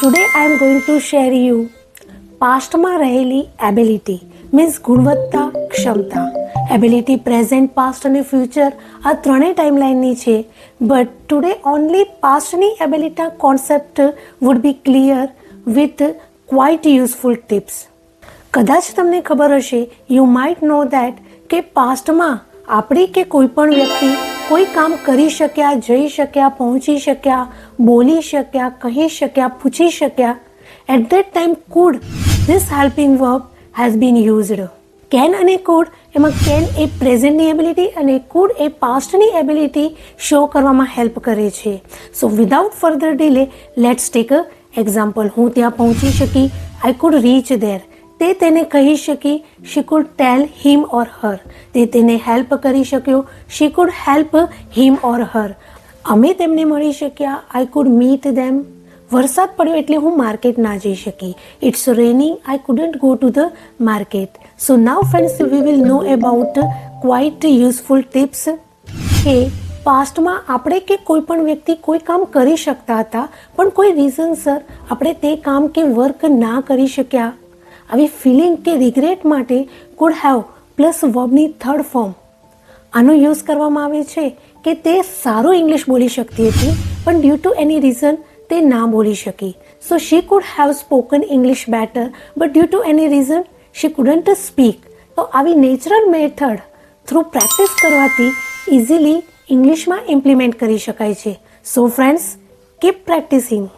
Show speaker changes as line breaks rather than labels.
Today I am going to share you પાસ્ટમાં રહેલી ability means ગુણવત્તા, ક્ષમતા. એબિલિટી પ્રેઝન્ટ પાસ્ટ અને ફ્યુચર આ ત્રણેય ટાઈમલાઇનની છે. But today only પાસ્ટની ability concept would be clear with quite useful tips કદાચ તમને ખબર હશે યુ માઇટ નો દેટ કે પાસ્ટમાં આપણી કે કોઈ પણ વ્યક્તિ કોઈ કામ કરી શક્યા, જઈ શક્યા, પહોંચી શક્યા, બોલી શક્યા, કહી શક્યા, પૂછી શક્યા. At that time could this helping verb has been used can અને કુડ એમાં કેન એ પ્રેઝન્ટની એબિલિટી અને કુડ એ પાસ્ટની એબિલિટી શો કરવામાં હેલ્પ કરે છે. So without further delay let's take a example હું ત્યાં પહોંચી શકી. આઈ કુડ રીચ ધેર તે તેને કહી શકી શી કુડ ટેલ હિમ ઓર હર તે તેને હેલ્પ કરી શક્યો શી કુડ હેલ્પ હિમ ઓર હર અમે તેમને મળી શક્યા આઈ કુડ મીટ ધેમ વરસાદ પડ્યો એટલે હું માર્કેટ ના જઈ શકી. It's raining I couldn't go to the market so now friends we will know about quite useful tips કે પાસ્ટમાં આપણે કે કોઈ પણ વ્યક્તિ કોઈ કામ કરી શકતા હતા, પણ કોઈ રીઝનસર આપણે તે કામ કે વર્ક ના કરી શક્યા. આવી ફિલિંગ કે રિગ્રેટ માટે કુડ હેવ પ્લસ વર્બની થર્ડ ફોર્મ આનો યુઝ કરવામાં આવે છે કે તે સારું ઇંગ્લિશ બોલી શકતી હતી, પણ ડ્યુ ટુ એની રીઝન તે ના બોલી શકી. So she could have spoken English better but due to any reason she couldn't speak તો આવી નેચરલ મેથડ થ્રુ પ્રેક્ટિસ કરવાથી ઇઝીલી ઇંગ્લિશમાં ઇમ્પ્લિમેન્ટ કરી શકાય છે. So friends keep practising